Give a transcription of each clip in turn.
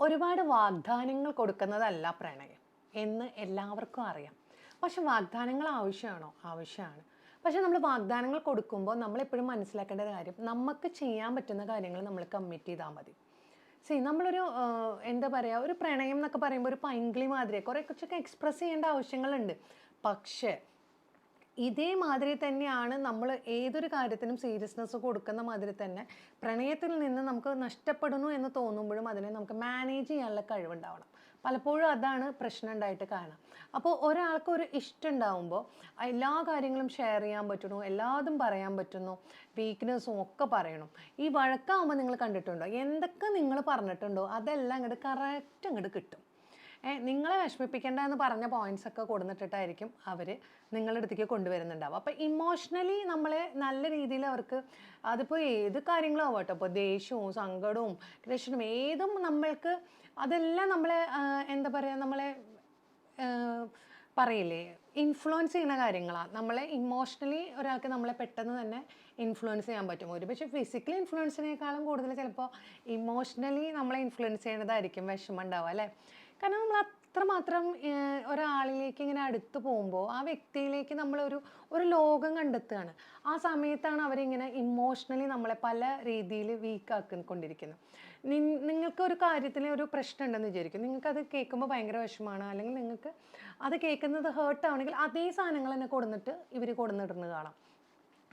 ഒരുപാട് വാഗ്ദാനങ്ങൾ കൊടുക്കുന്നതല്ല പ്രണയം എന്ന് എല്ലാവർക്കും അറിയാം. പക്ഷെ വാഗ്ദാനങ്ങൾ ആവശ്യമാണോ? ആവശ്യമാണ്. പക്ഷെ നമ്മൾ വാഗ്ദാനങ്ങൾ കൊടുക്കുമ്പോൾ നമ്മൾ എപ്പോഴും മനസ്സിലാക്കേണ്ട കാര്യം നമുക്ക് ചെയ്യാൻ പറ്റുന്ന കാര്യങ്ങൾ നമ്മൾ കമ്മിറ്റ് ചെയ്താൽ മതി. സി നമ്മളൊരു എന്താ പറയുക ഒരു പ്രണയം എന്നൊക്കെ പറയുമ്പോൾ ഒരു പൈങ്കിളി മാതിരി കുറേ കുറച്ചൊക്കെ എക്സ്പ്രസ് ചെയ്യേണ്ട ആവശ്യങ്ങളുണ്ട്. പക്ഷേ ഇതേമാതിരി തന്നെയാണ് നമ്മൾ ഏതൊരു കാര്യത്തിനും സീരിയസ്നെസ് കൊടുക്കുന്ന മാതിരി തന്നെ പ്രണയത്തിൽ നിന്ന് നമുക്ക് നഷ്ടപ്പെടുന്നു എന്ന് തോന്നുമ്പോഴും അതിനെ നമുക്ക് മാനേജ് ചെയ്യാനുള്ള കഴിവുണ്ടാവണം. പലപ്പോഴും അതാണ് പ്രശ്നം ഉണ്ടായിട്ട് കാണാം. അപ്പോൾ ഒരാൾക്ക് ഒരു ഇഷ്ടം ഉണ്ടാവുമ്പോൾ എല്ലാ കാര്യങ്ങളും ഷെയർ ചെയ്യാൻ പറ്റുന്നു എല്ലാതും പറയാൻ പറ്റുന്നു വീക്ക്നെസ്സും ഒക്കെ പറയണം. ഈ വഴക്കാവുമ്പോൾ നിങ്ങൾ കണ്ടിട്ടുണ്ടോ? എന്തൊക്കെ നിങ്ങൾ പറഞ്ഞിട്ടുണ്ടോ? അതെല്ലാം അങ്ങോട്ട് കറക്റ്റ് അങ്ങോട്ട് കിട്ടും. നിങ്ങളെ വിഷമിപ്പിക്കേണ്ട എന്ന് പറഞ്ഞ പോയിന്റ്സ് ഒക്കെ കൊടുത്തിട്ടായിരിക്കും അവർ നിങ്ങളുടെ അടുത്തേക്ക് കൊണ്ടുവരുന്നുണ്ടാവും അപ്പോൾ ഇമോഷണലി നമ്മളെ നല്ല രീതിയിൽ അവർക്ക് അതിപ്പോൾ ഏത് കാര്യങ്ങളും ആവട്ടെ ഇപ്പോൾ ദേഷ്യവും സങ്കടവും ദേഷ്യവും ഏതും നമ്മൾക്ക് അതെല്ലാം നമ്മളെ എന്താ പറയുക നമ്മളെ പറയില്ലേ ഇൻഫ്ലുവൻസ് ചെയ്യുന്ന കാര്യങ്ങളാണ് നമ്മളെ ഇമോഷണലി ഒരാൾക്ക് നമ്മളെ പെട്ടെന്ന് തന്നെ ഇൻഫ്ലുവൻസ് ചെയ്യാൻ പറ്റും. ഒരു പക്ഷേ ഫിസിക്കലി ഇൻഫ്ലുവൻസിനേക്കാളും കൂടുതൽ ചിലപ്പോൾ ഇമോഷണലി നമ്മളെ ഇൻഫ്ലുവൻസ് ചെയ്യേണ്ടതായിരിക്കും വിഷമം ഉണ്ടാവുക അല്ലേ? കാരണം നമ്മൾ അത്രമാത്രം മാത്രം ഒരാളിലേക്ക് ഇങ്ങനെ അടുത്ത് പോകുമ്പോൾ ആ വ്യക്തിയിലേക്ക് നമ്മളൊരു ഒരു ലോകം കണ്ടെത്തുകയാണ്. ആ സമയത്താണ് അവരിങ്ങനെ ഇമോഷണലി നമ്മളെ പല രീതിയിൽ വീക്കാക്കി കൊണ്ടിരിക്കുന്നത് നി- നിങ്ങൾക്ക് ഒരു കാര്യത്തിൽ ഒരു പ്രശ്നം ഉണ്ടെന്ന് വിചാരിക്കും. നിങ്ങൾക്കത് കേൾക്കുമ്പോൾ ഭയങ്കര വിഷമമാണ്. അല്ലെങ്കിൽ നിങ്ങൾക്ക് അത് കേൾക്കുന്നത് ഹേർട്ട് ആവണമെങ്കിൽ അതേ സാധനങ്ങൾ തന്നെ കൊടുന്നിട്ട് ഇവർ കൊടുന്നിടുന്നത് കാണാം.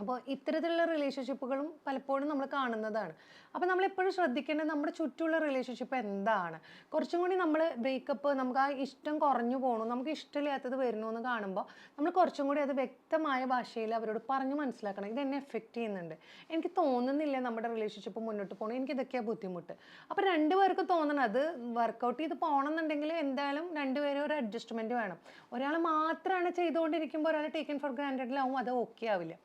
അപ്പോൾ ഇത്തരത്തിലുള്ള റിലേഷൻഷിപ്പുകളും പലപ്പോഴും നമ്മൾ കാണുന്നതാണ്. അപ്പോൾ നമ്മൾ എപ്പോഴും ശ്രദ്ധിക്കേണ്ടത് നമ്മുടെ ചുറ്റുമുള്ള റിലേഷൻഷിപ്പ് എന്താണ്? കുറച്ചും കൂടി നമ്മൾ ബ്രേക്കപ്പ് നമുക്ക് ആ ഇഷ്ടം കുറഞ്ഞു പോകണു നമുക്ക് ഇഷ്ടമില്ലാത്തത് വരുന്നു എന്ന് കാണുമ്പോൾ നമ്മൾ കുറച്ചും കൂടി അത് വ്യക്തമായ ഭാഷയിൽ അവരോട് പറഞ്ഞ് മനസ്സിലാക്കണം. ഇത് എന്നെ എഫക്റ്റ് ചെയ്യുന്നുണ്ട്. എനിക്ക് തോന്നുന്നില്ല നമ്മുടെ റിലേഷൻഷിപ്പ് മുന്നോട്ട് പോകണം എനിക്ക് ഇതൊക്കെയാണ് ബുദ്ധിമുട്ട്. അപ്പോൾ രണ്ടുപേർക്ക് തോന്നണം അത് വർക്കൗട്ട് ചെയ്ത് പോകണമെന്നുണ്ടെങ്കിൽ എന്തായാലും രണ്ടുപേരും ഒരു അഡ്ജസ്റ്റ്മെന്റ് വേണം. ഒരാൾ മാത്രമാണ് ചെയ്തുകൊണ്ടിരിക്കുമ്പോൾ ഒരാൾ ടേക്കൻ ഫോർ ഗ്രാൻഡഡിലാവും അത് ഓക്കെ ആവില്ല.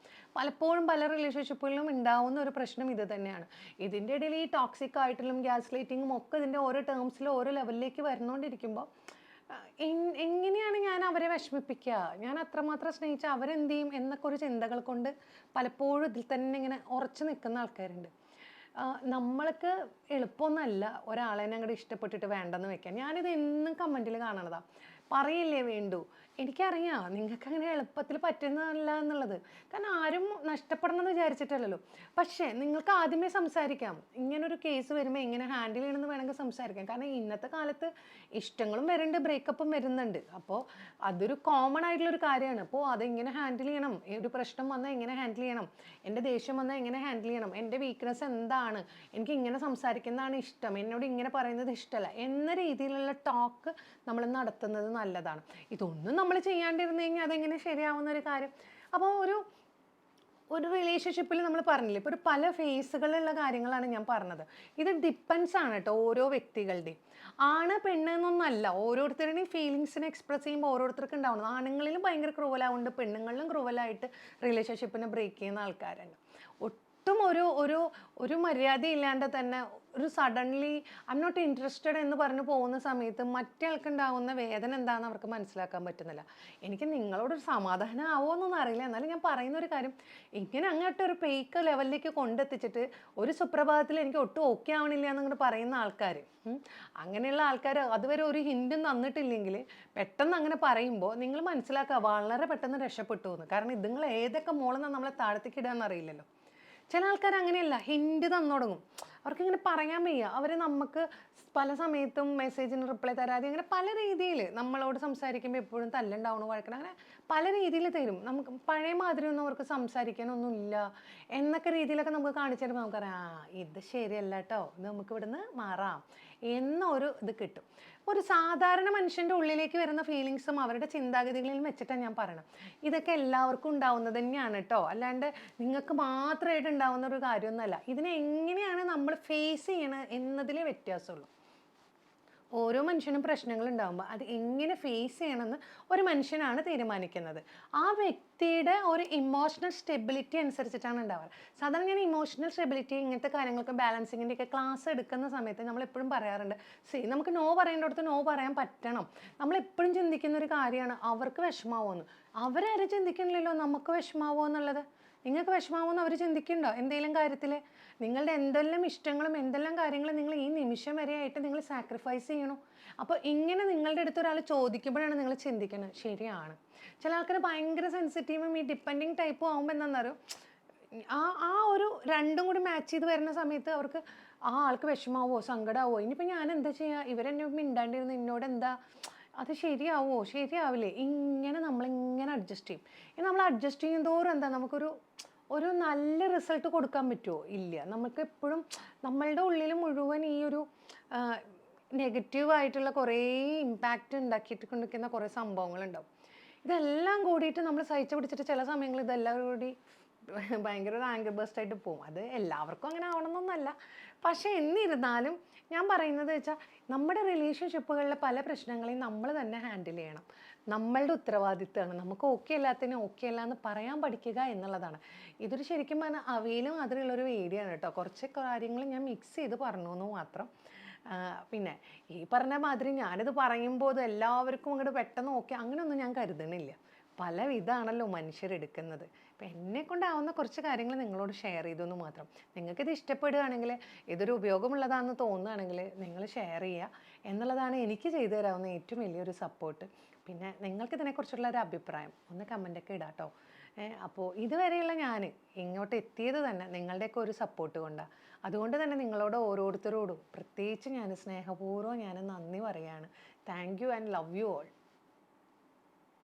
പലപ്പോഴും പല റിലേഷൻഷിപ്പുകളിലും ഉണ്ടാവുന്ന ഒരു പ്രശ്നം ഇത് തന്നെയാണ്. ഇതിന്റെ ഇടയിൽ ഈ ടോക്സിക് ആയിട്ടുള്ള ഗ്യാസ് ലൈറ്റിങ്ങും ഒക്കെ ഇതിന്റെ ഓരോ ടേംസിലും ഓരോ ലെവലിലേക്ക് വരുന്നുകൊണ്ടിരിക്കുമ്പോൾ എങ്ങനെയാണ് ഞാൻ അവരെ വിഷമിപ്പിക്കുക ഞാൻ അത്രമാത്രം സ്നേഹിച്ച അവരെന്ത് ചെയ്യും എന്നൊക്കെ ഒരു ചിന്തകൾ കൊണ്ട് പലപ്പോഴും ഇതിൽ തന്നെ ഇങ്ങനെ ഉറച്ചു നിൽക്കുന്ന ആൾക്കാരുണ്ട്. നമ്മൾക്ക് എളുപ്പമൊന്നുമല്ല ഒരാളെ അങ്ങോട്ട് ഇഷ്ടപ്പെട്ടിട്ട് വേണ്ടെന്ന് വെക്കാൻ. ഞാനിത് എന്നും കമന്റിൽ കാണണതാണ് പറയില്ലേ വേണ്ടു? എനിക്കറിയാം. നിങ്ങൾക്ക് അങ്ങനെ എളുപ്പത്തിൽ പറ്റുന്നതല്ല എന്നുള്ളത്. കാരണം ആരും നഷ്ടപ്പെടണമെന്ന് വിചാരിച്ചിട്ടല്ലല്ലോ. പക്ഷേ നിങ്ങൾക്ക് ആദ്യമേ സംസാരിക്കാം. ഇങ്ങനൊരു കേസ് വരുമ്പോൾ എങ്ങനെ ഹാൻഡിൽ ചെയ്യണമെന്ന് വേണമെങ്കിൽ സംസാരിക്കാം. കാരണം ഇന്നത്തെ കാലത്ത് ഇഷ്ടങ്ങളും വരുന്നുണ്ട് ബ്രേക്കപ്പും വരുന്നുണ്ട്. അപ്പോൾ അതൊരു കോമൺ ആയിട്ടുള്ള ഒരു കാര്യമാണ്. അപ്പോൾ അതെങ്ങനെ ഹാൻഡിൽ ചെയ്യണം? ഒരു പ്രശ്നം വന്നാൽ എങ്ങനെ ഹാൻഡിൽ ചെയ്യണം? എന്റെ ദേഷ്യം വന്നാൽ എങ്ങനെ ഹാൻഡിൽ ചെയ്യണം? എന്റെ വീക്ക്നെസ് എന്താണ്? എനിക്ക് ഇങ്ങനെ സംസാരിക്കുന്നതാണ് ഇഷ്ടം. എന്നോട് ഇങ്ങനെ പറയുന്നത് ഇഷ്ടമല്ല എന്ന രീതിയിലുള്ള ടോക്ക് നമ്മൾ നടത്തുന്നത് നല്ലതാണ്. ഇതൊന്നും നമ്മൾ ചെയ്യാണ്ടിരുന്നു കഴിഞ്ഞാൽ അതെങ്ങനെ ശരിയാവുന്ന ഒരു കാര്യം. അപ്പോൾ ഒരു ഒരു റിലേഷൻഷിപ്പിൽ നമ്മൾ പറഞ്ഞില്ലേ ഇപ്പോൾ ഒരു പല ഫേസുകളിലുള്ള കാര്യങ്ങളാണ് ഞാൻ പറഞ്ഞത്. ഇത് ഡിപ്പെൻസ് ആണ് കേട്ടോ ഓരോ വ്യക്തികളുടെയും. ആണ് പെണ്ണ് എന്നൊന്നല്ല ഓരോരുത്തരുടെയും ഫീലിങ്സിനെ എക്സ്പ്രസ് ചെയ്യുമ്പോൾ ഓരോരുത്തർക്കും ഉണ്ടാവുന്നത്. ആണുങ്ങളിലും ഭയങ്കര ക്രൂവലാവുണ്ട് പെണ്ണുങ്ങളിലും ക്രൂവലായിട്ട് റിലേഷൻഷിപ്പിനെ ബ്രേക്ക് ചെയ്യുന്ന ആൾക്കാരുണ്ട് ഒട്ടും ഒരു ഒരു ഒരു മര്യാദയില്ലാണ്ട് തന്നെ ഒരു suddenly I am not interested എന്ന് പറഞ്ഞു പോകുന്ന സമയത്ത് മറ്റേ ആൾക്കുണ്ടാവുന്ന വേദന എന്താണെന്ന് അവർക്ക് മനസ്സിലാക്കാൻ പറ്റുന്നില്ല. എനിക്ക് നിങ്ങളോടൊരു സമാധാനം ആവുമെന്നൊന്നും അറിയില്ല. എന്നാലും ഞാൻ പറയുന്ന ഒരു കാര്യം ഇങ്ങനെ അങ്ങോട്ട് ഒരു പേക്ക് ലെവലിലേക്ക് കൊണ്ടെത്തിച്ചിട്ട് ഒരു സുപ്രഭാതത്തിൽ എനിക്ക് ഒട്ടും ഓക്കെ ആവണില്ല എന്നിങ്ങോട്ട് പറയുന്ന ആൾക്കാർ അങ്ങനെയുള്ള ആൾക്കാർ അതുവരെ ഒരു ഹിൻഡും തന്നിട്ടില്ലെങ്കിൽ പെട്ടെന്ന് അങ്ങനെ പറയുമ്പോൾ നിങ്ങൾ മനസ്സിലാക്കുക വളരെ പെട്ടെന്ന് രക്ഷപ്പെട്ടു എന്ന് കാരണം ഇതുങ്ങൾ ഏതൊക്കെ മോളെന്നാണ് നമ്മളെ താഴത്തേക്ക് ഇടാന്ന് അറിയില്ലല്ലോ ചില ആൾക്കാർ അങ്ങനെയല്ല ഹിൻഡ് തന്നു തുടങ്ങും അവർക്കിങ്ങനെ പറയാൻ വയ്യ. അവർ നമുക്ക് പല സമയത്തും മെസ്സേജിന് റിപ്ലൈ തരാതെ അങ്ങനെ പല രീതിയിൽ നമ്മളോട് സംസാരിക്കുമ്പോൾ എപ്പോഴും തല്ലുണ്ടാവണം വഴക്കണം അങ്ങനെ പല രീതിയിൽ തരും. നമുക്ക് പഴയ മാതിരി ഒന്നും അവർക്ക് സംസാരിക്കാനൊന്നുമില്ല എന്നൊക്കെ രീതിയിലൊക്കെ നമുക്ക് കാണിച്ചു തരുമ്പോൾ നമുക്കറിയാം ആ ഇത് ശരിയല്ല കേട്ടോ ഇത് നമുക്ക് ഇവിടുന്ന് മാറാം എന്നൊരു ഇത് കിട്ടും. ഒരു സാധാരണ മനുഷ്യന്റെ ഉള്ളിലേക്ക് വരുന്ന ഫീലിങ്സും അവരുടെ ചിന്താഗതികളിലും വെച്ചിട്ടാണ് ഞാൻ പറയണം ഇതൊക്കെ എല്ലാവർക്കും ഉണ്ടാവുന്നത് തന്നെയാണ് കേട്ടോ അല്ലാണ്ട് നിങ്ങൾക്ക് മാത്രമായിട്ട് ഉണ്ടാവുന്ന ഒരു കാര്യമൊന്നുമല്ല. ഇതിനെ എങ്ങനെയാണ് നമ്മൾ ഫേസ് ചെയ്യണ എന്നതിലേ വ്യത്യാസമുള്ളൂ. ഓരോ മനുഷ്യനും പ്രശ്നങ്ങൾ ഉണ്ടാകുമ്പോൾ അത് എങ്ങനെ ഫേസ് ചെയ്യണമെന്ന് ഒരു മനുഷ്യനാണ് തീരുമാനിക്കുന്നത്. ആ വ്യക്തിയുടെ ഒരു ഇമോഷണൽ സ്റ്റെബിലിറ്റി അനുസരിച്ചിട്ടാണ് ഉണ്ടാവുക. സാധാരണ ഞാൻ ഇമോഷണൽ സ്റ്റെബിലിറ്റി ഇങ്ങനത്തെ കാര്യങ്ങൾക്ക് ബാലൻസിങ്ങിന്റെ ഒക്കെ ക്ലാസ് എടുക്കുന്ന സമയത്ത് നമ്മൾ എപ്പോഴും പറയാറുണ്ട് സി നമുക്ക് നോ പറയേണ്ടടുത്ത് നോ പറയാൻ പറ്റണം. നമ്മൾ എപ്പോഴും ചിന്തിക്കുന്ന ഒരു കാര്യമാണ് അവർക്ക് വിഷമാവുമെന്ന് അവരാരും ചിന്തിക്കണില്ലല്ലോ നമുക്ക് വിഷമാവുമോ എന്നുള്ളത് നിങ്ങൾക്ക് വിഷമാവുമെന്ന് അവർ ചിന്തിക്കുന്നുണ്ടോ? എന്തെങ്കിലും കാര്യത്തിൽ നിങ്ങളുടെ എന്തെല്ലാം ഇഷ്ടങ്ങളും എന്തെല്ലാം കാര്യങ്ങളും നിങ്ങൾ ഈ നിമിഷം വരെയായിട്ട് നിങ്ങൾ സാക്രിഫൈസ് ചെയ്യണു. അപ്പോൾ ഇങ്ങനെ നിങ്ങളുടെ അടുത്ത് ഒരാൾ ചോദിക്കുമ്പോഴാണ് നിങ്ങൾ ചിന്തിക്കുന്നത്. ശരിയാണ്. ചില ആൾക്കാർ ഭയങ്കര സെൻസിറ്റീവും ഈ ഡിപ്പെൻഡിങ് ടൈപ്പും ആകുമ്പോൾ എന്താണെന്നറിയോ ആ ആ ഒരു രണ്ടും കൂടി മാച്ച് ചെയ്ത് വരുന്ന സമയത്ത് അവർക്ക് ആ ആൾക്ക് വിഷമാവോ സങ്കടമാവോ ഇനിയിപ്പോൾ ഞാൻ എന്താ ചെയ്യുക ഇവരെന്നെ മിണ്ടാണ്ടിരുന്നു എന്നോട് എന്താ അത് ശരിയാവുമോ ശരിയാവില്ലേ? ഇങ്ങനെ നമ്മളിങ്ങനെ അഡ്ജസ്റ്റ് ചെയ്യും. ഇനി നമ്മൾ അഡ്ജസ്റ്റ് ചെയ്യും തോറും എന്താ? നമുക്കൊരു ഒരു നല്ല റിസൾട്ട് കൊടുക്കാൻ പറ്റുമോ ഇല്ല. നമുക്ക് എപ്പോഴും നമ്മളുടെ ഉള്ളിൽ മുഴുവൻ ഈ ഒരു നെഗറ്റീവ് ആയിട്ടുള്ള കുറേ ഇമ്പാക്റ്റ് ഉണ്ടാക്കിയിട്ട് കൊണ്ടിരിക്കുന്ന കുറേ സംഭവങ്ങളുണ്ടാവും. ഇതെല്ലാം കൂടിയിട്ട് നമ്മൾ സഹിച്ചു പിടിച്ചിട്ട് ചില സമയങ്ങളിൽ ഇതെല്ലാം കൂടി ഭയങ്കര ഒരു ആങ്കർ ബേസ്റ്റ് ആയിട്ട് പോകും അത് എല്ലാവർക്കും അങ്ങനെ ആവണമെന്നൊന്നല്ല. പക്ഷേ എന്നിരുന്നാലും ഞാൻ പറയുന്നത് വെച്ചാൽ നമ്മുടെ റിലേഷൻഷിപ്പുകളിലെ പല പ്രശ്നങ്ങളെയും നമ്മൾ തന്നെ ഹാൻഡിൽ ചെയ്യണം. നമ്മളുടെ ഉത്തരവാദിത്തമാണ് നമുക്ക് ഓക്കെ അല്ലാത്തതിന് ഓക്കെ അല്ല എന്ന് പറയാൻ പഠിക്കുക എന്നുള്ളതാണ്. ഇതൊരു ശരിക്കും പറഞ്ഞാൽ അവയിലും അതിലുള്ളൊരു വീഡിയോ ആണ് കേട്ടോ. കുറച്ച് കാര്യങ്ങൾ ഞാൻ മിക്സ് ചെയ്ത് പറഞ്ഞു എന്ന് മാത്രം. പിന്നെ ഈ പറഞ്ഞ മാതിരി ഞാനിത് പറയുമ്പോൾ എല്ലാവർക്കും അങ്ങോട്ട് പെട്ടെന്ന് ഓക്കെ അങ്ങനെയൊന്നും ഞാൻ കരുതണില്ല. പല വിധമാണല്ലോ മനുഷ്യരെടുക്കുന്നത്. അപ്പം എന്നെ കൊണ്ടാവുന്ന കുറച്ച് കാര്യങ്ങൾ നിങ്ങളോട് ഷെയർ ചെയ്തു എന്ന് മാത്രം. നിങ്ങൾക്കിത് ഇഷ്ടപ്പെടുകയാണെങ്കിൽ ഇതൊരു ഉപയോഗമുള്ളതാണെന്ന് തോന്നുകയാണെങ്കിൽ നിങ്ങൾ ഷെയർ ചെയ്യുക. എന്നുള്ളതാണ് എനിക്ക് ചെയ്തു തരാവുന്ന ഏറ്റവും വലിയൊരു സപ്പോർട്ട് പിന്നെ നിങ്ങൾക്ക് ഇതിനെക്കുറിച്ചുള്ള ഒരു അഭിപ്രായം ഒന്ന് കമന്റൊക്കെ ഇടാം കേട്ടോ അപ്പോൾ ഇതുവരെയുള്ള ഞാൻ ഇങ്ങോട്ട് എത്തിയത് തന്നെ നിങ്ങളുടെയൊക്കെ ഒരു സപ്പോർട്ട് കൊണ്ടാണ് അതുകൊണ്ട് തന്നെ നിങ്ങളോട് ഓരോരുത്തരോടും പ്രത്യേകിച്ച് ഞാൻ സ്നേഹപൂർവം ഞാൻ നന്ദി പറയുകയാണ് thank you and love you all